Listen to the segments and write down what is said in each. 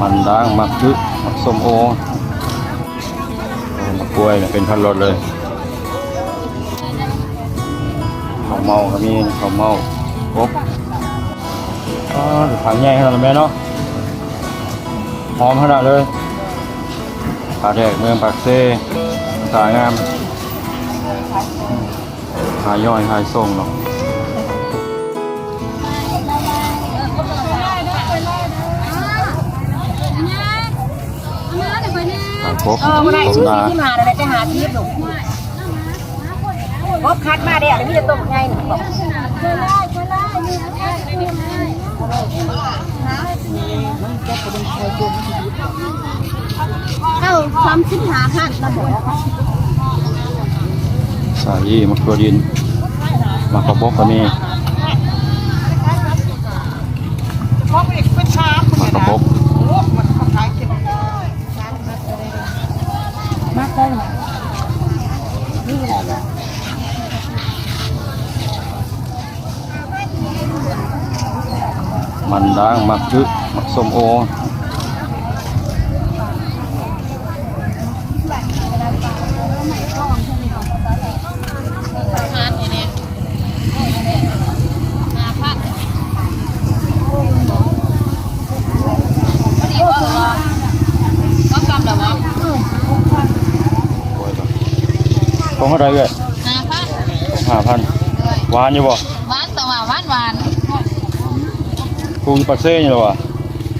มันด่างมักยึมักส้มโอมะกล้วยเป็นพันรถเลยข้าวเมาก็มีข้าวเมาครบถังใหญ่ขนาดนั้นแม่เนาะหอมขนาดเลยปลาแดกเมืองปากเซ่สายงามขายย่อยขายส่งเนาะ ครบเออมาได้ครบชื่อนาที่มาอะไรจะหาที่หนูพบคัดมาเดี๋ยวพี่จะตกไงหนูบอกเอ้าความคิดหาพันระบบสายีมะกรูดดินมะกระบอกก็มี พกอีกเป็นชาม มะกระบอก โอ้มันเขาขายกิน มากเลยนี่อะไรนะ มันด่างมักยึมักส้มโอ ก็กำลังว่า โอ้ย ตรงเท่าไหรเอ่ยห้าพันห้าพันหวานอยู่บ่หวานแต่ว่าหวานหวานปรุงปักเซ่อยู่หรอวะ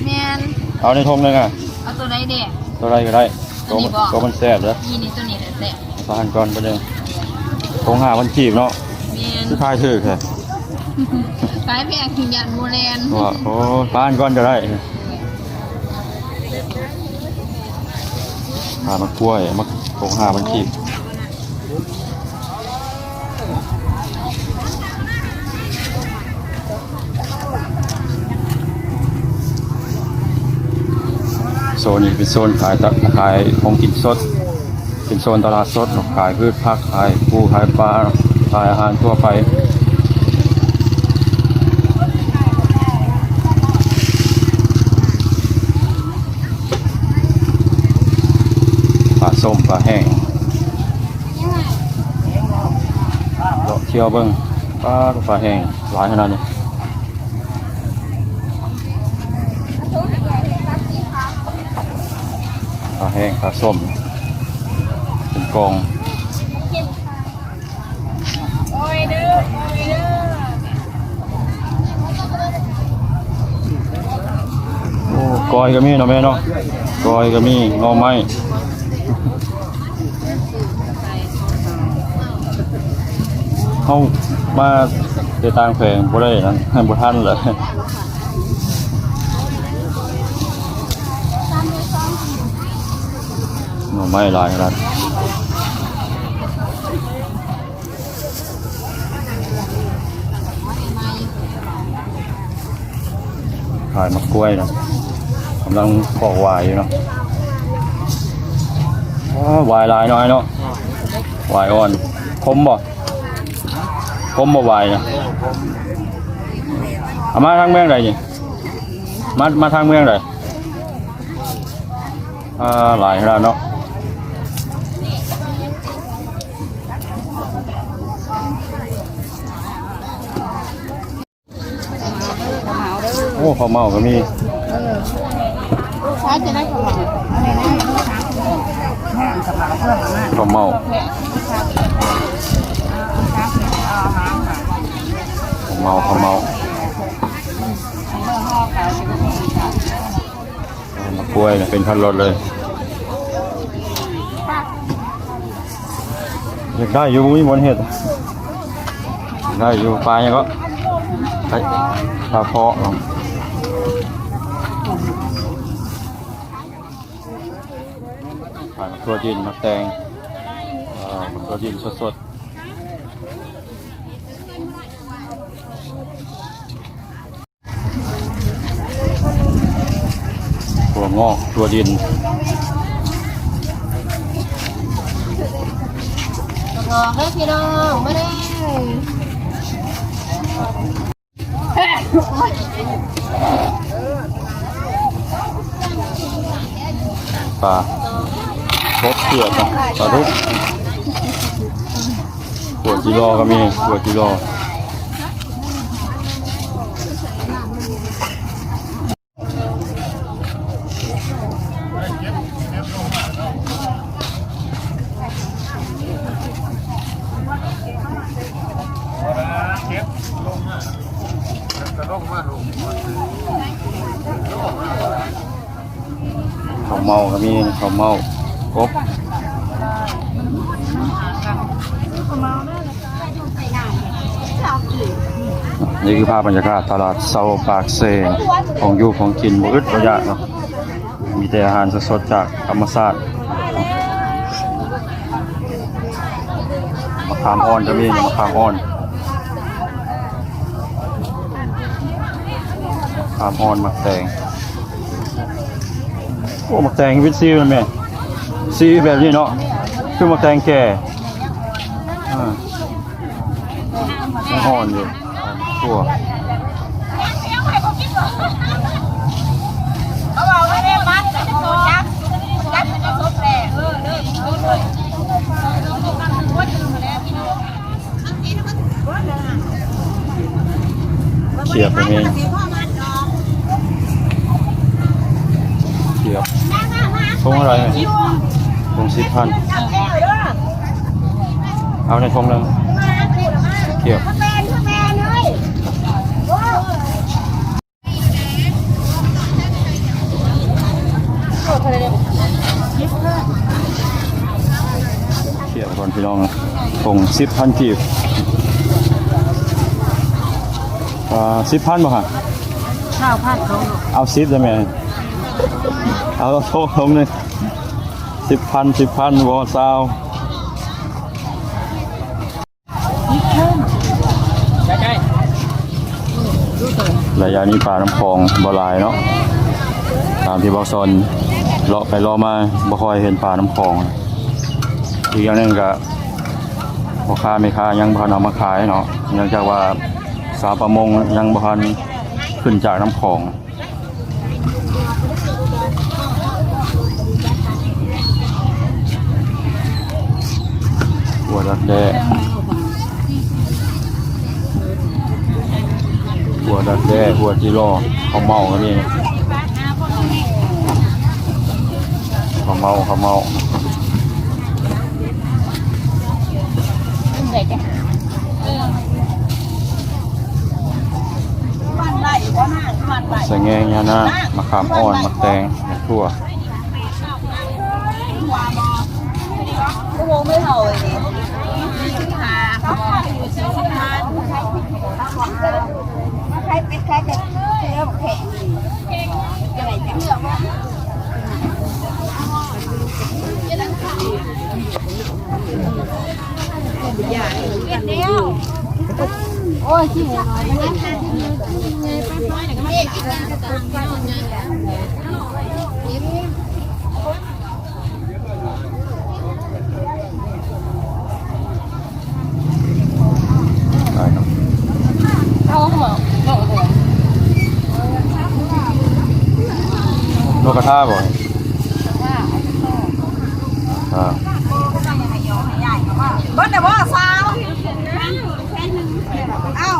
แมนเอาในทงหนึงอะเอาตัวไหนเด็กตัวไรก็ได้ตัวอันนี้บ่ตัวมันแซ่บเลยนี่นี่ตัวนี้แหละแหละสานก่อนไปเลยทงห้าพันจีบเนาะแมนที่ทายถือแค่ขายแพงถึงยันโมแลนว่าโอ้บ้านก่อนก็ได้หามากล้วยมาทงห้าพันจีบ โซนนี้เป็นโซนขายตะขายของกินสด เป็นโซนตลาดสดขายพืชผักขายปูขายปลาขายอาหารทั่วไปปลาส้มปลาแห้งเลาเที่ยวเบิ้งปลาปลาแห้งหลายขนาดนี้ ปลาแห้งปลาส้ม เป็นกองโอ้กอยก็มีเนาะแม่เนาะกอยก็มีงอไม้เขามาเดต่างแผงบ่ได้นั้นให้บ่ทันเลย น่อไม้หลายขนาดขายมะกล้วยนะกำลังปอกวายอยู่เนาะอ้าวายลายหน้อยเนาะวายอ่อนคมบ่ผมบ่ไหวนะเอามาทางเมืองใดนี่มามาทางเมืองใดอ่าหลายแล้วเนาะโอ้ข้าวเมาก็มีใช้จะได้ของเราข้าวเมาข้าวเมาข้าวเมาเอามากล้วยเนี่ยเป็นพันรถเลยอยากได้อยู่มีบนเห็ดได้อยู่ปลายังก็ไอ้ปลาเพาะเนาะขายมะ ตัวดินมะแตงเอ่อมะตัวดินสดๆตัวงอกตัวดินลองได้พี่น้องไม่ได้ปลา ครบเผือกอะปลาทุกขวดจิโร่ก็มีขวดจิโร่ข้าวเมาก็มีข้าวเมา ครบนี่คือภาพบรรยากาศตลาดเซาปากเซงของอยู่ของกินบ่อึดบ่อยากเนาะมีแต่อาหารสดๆจากธรรมชาติมะขามอ่อนก็มีมะขามอ่อนมะขามอ่อนมะแตงโอ้มักแตงวิตซีมันแม่ ซีแบบนี้เนาะคือมักแตงแก่อ่ายังอ่อนอยู่ทั่วเขาบอกไม่ได้มัดแต่จะโดนยักษ์ยักษ์มันจะซบแหล่เออเลิกเลิกเลยเขียบก็มีเขียบทงอะไร ทงสิบพันเอาในทงหนึงเขียบเขียบก่อนพี่น้องทงสิบพันกีบอ่าสิบพันบ่ฮะข้าวผัดเขาเอาสิบได้ไหมเอาโทษผมเลย สิบพันสิบพันวอซาวระยะนี้ป่าน้ำคลองบลายเนาะตามที่บอกซอนเลาะไปเลาะมาบ่คอยเห็นป่าน้ำคลอง อีกอย่างหนึงก็พ่อค้าไม่ค้ายังบ่ทันเอามาขายเนาะเนื่องจากว่าสาวประมงยังบ่ทันขึ้นจากน้ำคลอง หัวดักแด้หัวดักแด้หัวจิโร่เขาเมากันนี่เขาเมาเขาเมาใส่แงงยานะมะขามอ่อนมะแตงมะทั่วชั่โมไม่เท่าเลยนี่ค่ะเขาบอกอยู่สี่สิบพัน ใครเป็นใครจะเชื่อ นกกระทาบ่อ่าเบิ้ลแต่ว่าสาวเอ้า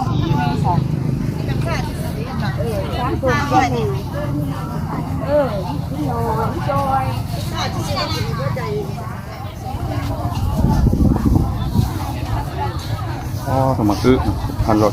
อ๋อสมัครคือพันรถ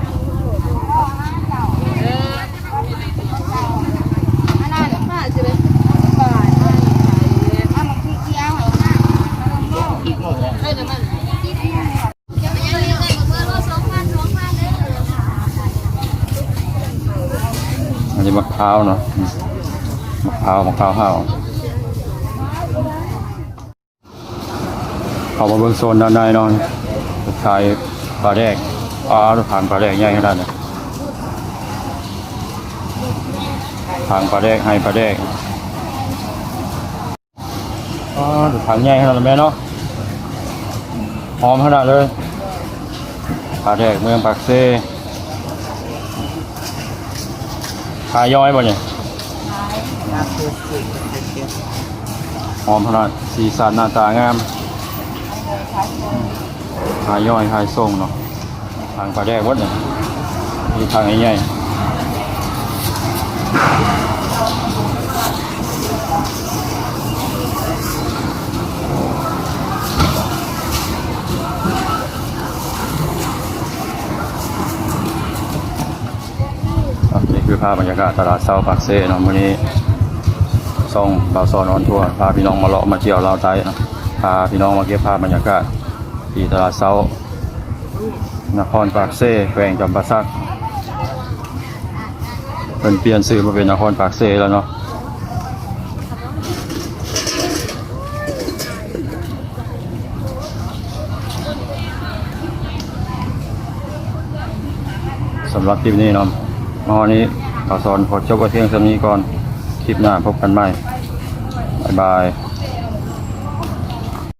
ร้าวเนาะมะพร้าวมะพร้าวห้าวเข้ามาเบิ่งโซนด้านในเนาะสุดท้ายปลาแดกอ๋อทางปลาแดกใหญ่ขนาดนี้ทางปลาแดกให้ปลาแดกอ๋อทางใหญ่ขนาดนั้นแม่เนาะหอมขนาดเลยปลาแดกเมืองปากเซ่ ขายย่อยบ่เนี่ยหอมขนาดสีสันหน้าตางามขายย่อยขายส่งเนาะทางปลาแดกวัดเนี่ยมีทางใหญ่ๆ ภาพบรรยากาศตลาดเช้าปากเซ่เนาะมื้อนี้ส่งบ่าวซอนออนทัวร์พาพี่น้องมาเลาะมาเที่ยวลาวไทยนะพาพี่น้องมาเก็บภาพบรรยากาศที่ตลาดเช้านครปากเซ่แขวงจำปาสักเป็นเปลี่ยนชื่อมาเป็นนครปากเซ่แล้วเนาะสำหรับคลิปนี้เนาะมาวันนี้ ข่าวสอนขอจบไว้เพียงสำนี้ก่อน คลิปหน้าพบกันใหม่ บ๊ายบาย